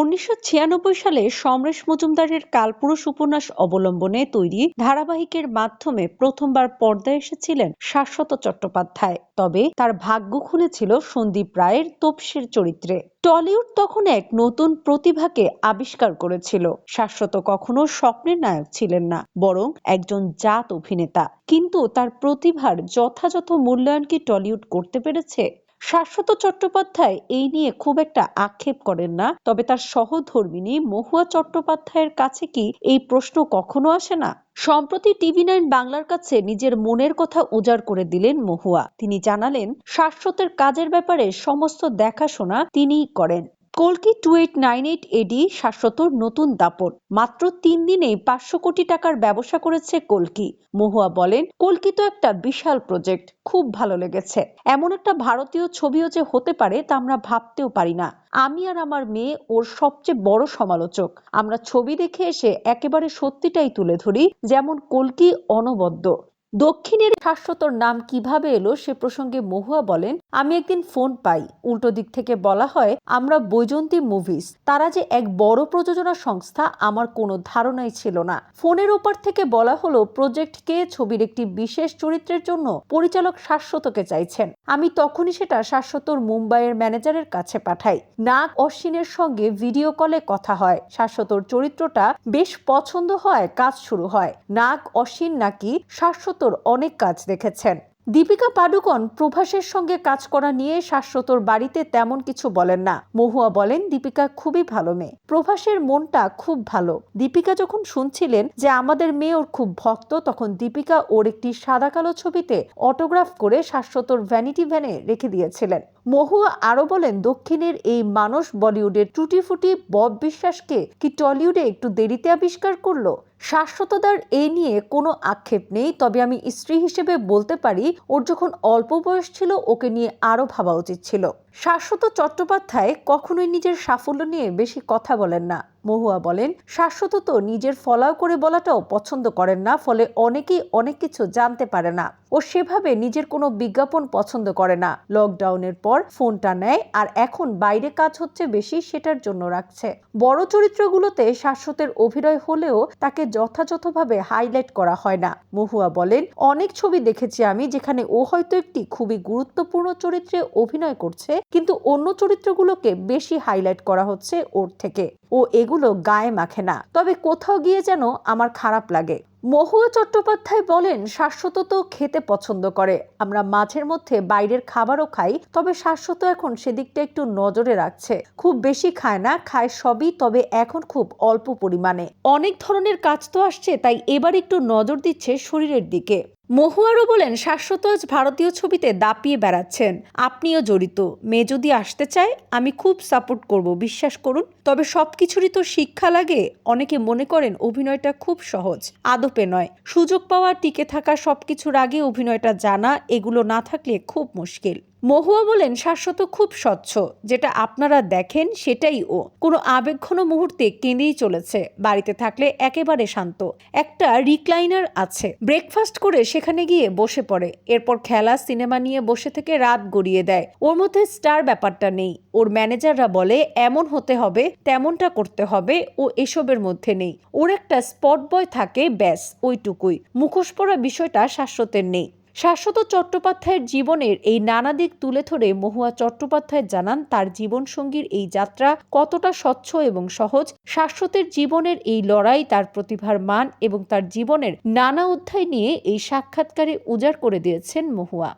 উনিশশো ছিয়ানব্বই সালে সমরেশ মজুমদারের কালপুরুষ উপন্যাস অবলম্বনে তৈরি ধারাবাহিকের মাধ্যমে প্রথমবার পর্দায় এসেছিলেন শাশ্বত চট্টোপাধ্যায়। তবে তার ভাগ্য খুলেছিল সন্দীপ রায়ের তোপসের চরিত্রে। টলিউড তখন এক নতুন প্রতিভাকে আবিষ্কার করেছিল। শাশ্বত কখনো স্বপ্নের নায়ক ছিলেন না, বরং একজন জাত অভিনেতা। কিন্তু তার প্রতিভার যথাযথ মূল্যায়ন কি টলিউড করতে পেরেছে? শাশ্বত চট্টোপাধ্যায় এই নিয়ে খুব একটা আক্ষেপ করেন না। তবে তার সহধর্মিনী মহুয়া চট্টোপাধ্যায়ের কাছে কি এই প্রশ্ন কখনো আসে না? সম্প্রতি টিভি নাইন বাংলার কাছে নিজের মনের কথা উজাড় করে দিলেন মহুয়া। তিনি জানালেন, শাশ্বতের কাজের ব্যাপারে সমস্ত দেখাশোনা তিনিই করেন। কলকি two eight nine eight AD শাশ্বতর নতুন দাপট। মাত্র তিন দিনেই পাঁচশো কোটি টাকার ব্যবসা করেছে কলকি মহুয়া বলেন কলকি তো একটা বিশাল প্রজেক্ট, খুব ভালো লেগেছে। এমন একটা ভারতীয় ছবিও যে হতে পারে তা আমরা ভাবতেও পারি না। আমি আর আমার মেয়ে ওর সবচেয়ে বড় সমালোচক। আমরা ছবি দেখে এসে একেবারে সত্যিটাই তুলে ধরি, যেমন কলকি অনবদ্য। দক্ষিণের শাশ্বতর নাম কীভাবে এলো সে প্রসঙ্গে মহুয়া বলেন আমি একদিন ফোন পাই। উল্টো দিক থেকে বলা হয়, আমরা বৈজন্তী মুভিজ। তারা যে এক বড় প্রযোজনা সংস্থা, আমার কোনো ধারণাই ছিল না। ফোনের ওপার থেকে বলা হলো প্রজেক্টকে ছবির একটি বিশেষ চরিত্রের জন্য পরিচালক শাশ্বতকে চাইছেন। আমি তখনই সেটা শাশ্বতর মুম্বাইয়ের ম্যানেজারের কাছে পাঠাই। নাগ অশ্বিনের সঙ্গে ভিডিও কলে কথা হয়। শাশ্বতর চরিত্রটা বেশ পছন্দ হয় কাজ শুরু হয়। নাগ অশ্বিন নাকি শাশ্বতর অনেক কাজ দেখেছেন। দীপিকা পাডুকন প্রভাসের সঙ্গে কাজ করা নিয়ে শাশ্বতর বাড়িতে তেমন কিছু বলেন না। মহুয়া বলেন, দীপিকা খুবই ভালো মেয়ে। প্রভাসের মনটা খুব ভালো। দীপিকা যখন শুনছিলেন যে আমাদের মেয়ে ওর খুব ভক্ত, তখন দীপিকা ওর একটি সাদা কালো ছবিতে অটোগ্রাফ করে শাশ্বতর ভ্যানিটি ভ্যানে রেখে দিয়েছিলেন। মহুয়া আরও বলেন, দক্ষিণের এই মানুষ বলিউডের টুটি ফুটি বব বিশ্বাসকে কি টলিউডে একটু দেরিতে আবিষ্কার করল? শাশ্বতদার এ নিয়ে কোনো আক্ষেপ নেই। তবে আমি স্ত্রী হিসেবে বলতে পারি, ওর যখন অল্প বয়স ছিল, ওকে নিয়ে আরও ভাবা উচিত ছিল। শাশ্বত চট্টোপাধ্যায় কখনোই নিজের সাফল্য নিয়ে বেশি কথা বলেন না। মহুয়া বলেন, শাশ্বত তো নিজের ফলাও করে বলাটাও পছন্দ করেন না, ফলে অনেকেই অনেক কিছু জানতে পারে না ও সেভাবে নিজের কোনো বিজ্ঞাপন পছন্দ করে না। লকডাউনের পর ফোনটা নেয় আর এখন বাইরে কাজ হচ্ছে বেশি সেটার জন্য রাখছে। বড় চরিত্রগুলোতে শাশ্বতের অভিনয় হলেও তাকে যথাযথভাবে হাইলাইট করা হয় না। মহুয়া বলেন, অনেক ছবি দেখেছি আমি যেখানে ও হয়তো একটি খুবই গুরুত্বপূর্ণ চরিত্রে অভিনয় করছে, কিন্তু অন্য চরিত্রগুলোকে বেশি হাইলাইট করা হচ্ছে ওর থেকে। ও এগুলো গায়ে মাখে না। তবে কোথাও গিয়ে যেন আমার খারাপ লাগে। মহুয়া চট্টোপাধ্যায় বলেন, শাশ্বত তো খেতে পছন্দ করে। আমরা মাঝের মধ্যে বাইরের খাবারও খাই, তবে শাশ্বত এখন সেদিকটা একটু নজরে রাখছে। খুব বেশি খায় না, খায় সবই, তবে এখন খুব অল্প পরিমাণে। অনেক ধরনের কাজ তো আসছে, তাই এবার একটু নজর দিচ্ছে শরীরের দিকে। মহুয়ারও বলেন, শাশ্বত আজ ভারতীয় ছবিতে দাপিয়ে বেড়াচ্ছেন। আপনিও জড়িত। মেয়ে যদি আসতে চায়, আমি খুব সাপোর্ট করব, বিশ্বাস করুন। তবে সব কিছুরই তো শিক্ষা লাগে। অনেকে মনে করেন, অভিনয়টা খুব সহজ। আদপে নয়। সুযোগ পাওয়া টিকে থাকা সবকিছুর আগে অভিনয়টা জানা, এগুলো না থাকলে খুব মুশকিল। মহুয়া বলেন, শাশ্বত খুব স্বচ্ছ। যেটা আপনারা দেখেন, সেটাই ও। কোনো আবেগঘন মুহূর্তে কেঁদেই চলেছে। বাড়িতে থাকলে একেবারে শান্ত। একটা রিক্লাইনার আছে। ব্রেকফাস্ট করে সেখানে গিয়ে বসে পড়ে। এরপর খেলা, সিনেমা নিয়ে বসে থেকে রাত গড়িয়ে দেয়। ওর মধ্যে স্টার ব্যাপারটা নেই। ওর ম্যানেজাররা বলে, এমন হতে হবে, তেমনটা করতে হবে, ও এসবের মধ্যে নেই। ওর একটা স্পট বয় থাকে ব্যাস, ওইটুকুই। মুখোশ পরা বিষয়টা শাশ্বতের নেই। শাশ্বত চট্টোপাধ্যায়ের জীবনের এই নানা দিক তুলে ধরে মহুয়া চট্টোপাধ্যায় জানান তার জীবনসঙ্গীর এই যাত্রা কতটা স্বচ্ছ এবং সহজ। শাশ্বতের জীবনের এই লড়াই তার প্রতিভার মান এবং তার জীবনের নানা অধ্যায় নিয়ে এই সাক্ষাৎকারে উজাড় করে দিয়েছেন মহুয়া।